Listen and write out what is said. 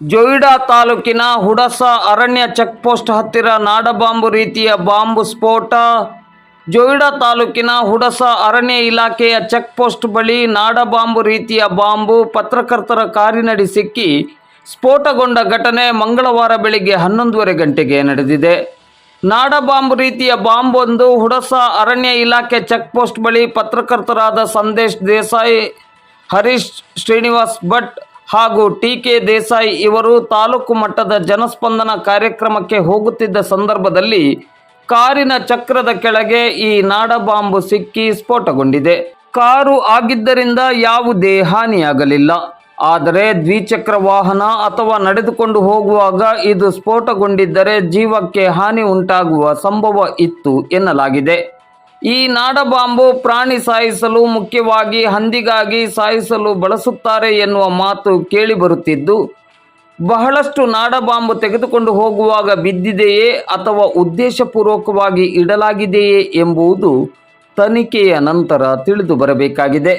ಜೊಯ್ಡಾ ತಾಲೂಕಿನ ಹುಡಸ ಅರಣ್ಯ ಚೆಕ್ಪೋಸ್ಟ್ ಹತ್ತಿರ ನಾಡಬಾಂಬು ರೀತಿಯ ಬಾಂಬು ಸ್ಫೋಟ. ಜೊಯ್ಡಾ ತಾಲೂಕಿನ ಹುಡಸ ಅರಣ್ಯ ಇಲಾಖೆಯ ಚೆಕ್ಪೋಸ್ಟ್ ಬಳಿ ನಾಡಬಾಂಬು ರೀತಿಯ ಬಾಂಬು ಪತ್ರಕರ್ತರ ಕಾರಿನಡಿ ಸಿಕ್ಕಿ ಸ್ಫೋಟಗೊಂಡ ಘಟನೆ ಮಂಗಳವಾರ ಬೆಳಿಗ್ಗೆ ಹನ್ನೊಂದುವರೆ ಗಂಟೆಗೆ ನಡೆದಿದೆ. ನಾಡಬಾಂಬು ರೀತಿಯ ಬಾಂಬೊಂದು ಹುಡಸ ಅರಣ್ಯ ಇಲಾಖೆ ಚೆಕ್ಪೋಸ್ಟ್ ಬಳಿ ಪತ್ರಕರ್ತರಾದ ಸಂದೇಶ್ ದೇಸಾಯಿ, ಹರೀಶ್ ಶ್ರೀನಿವಾಸ್ ಭಟ್ ಹಾಗೂ ಟಿ ಕೆ ದೇಸಾಯಿ ಇವರು ತಾಲೂಕು ಮಟ್ಟದ ಜನಸ್ಪಂದನ ಕಾರ್ಯಕ್ರಮಕ್ಕೆ ಹೋಗುತ್ತಿದ್ದ ಸಂದರ್ಭದಲ್ಲಿ ಕಾರಿನ ಚಕ್ರದ ಕೆಳಗೆ ಈ ನಾಡಬಾಂಬು ಸಿಕ್ಕಿ ಸ್ಫೋಟಗೊಂಡಿದೆ. ಕಾರು ಆಗಿದ್ದರಿಂದ ಯಾವುದೇ ಹಾನಿಯಾಗಲಿಲ್ಲ. ಆದರೆ ದ್ವಿಚಕ್ರ ವಾಹನ ಅಥವಾ ನಡೆದುಕೊಂಡು ಹೋಗುವಾಗ ಇದು ಸ್ಫೋಟಗೊಂಡಿದ್ದರೆ ಜೀವಕ್ಕೆ ಹಾನಿ ಉಂಟಾಗುವ ಸಂಭವ ಇತ್ತು ಎನ್ನಲಾಗಿದೆ. ಈ ನಾಡಬಾಂಬು ಪ್ರಾಣಿ ಸಾಯಿಸಲು ಮುಖ್ಯವಾಗಿ ಹಂದಿಗಾಗಿ ಸಾಯಿಸಲು ಬಳಸುತ್ತಾರೆ ಎನ್ನುವ ಮಾತು ಕೇಳಿಬರುತ್ತಿದ್ದು ಬಹಳಷ್ಟು ನಾಡಬಾಂಬು ತೆಗೆದುಕೊಂಡು ಹೋಗುವಾಗ ಬಿದ್ದಿದೆಯೇ ಅಥವಾ ಉದ್ದೇಶಪೂರ್ವಕವಾಗಿ ಇಡಲಾಗಿದೆಯೇ ಎಂಬುದು ತನಿಖೆಯ ನಂತರ ತಿಳಿದು ಬರಬೇಕಾಗಿದೆ.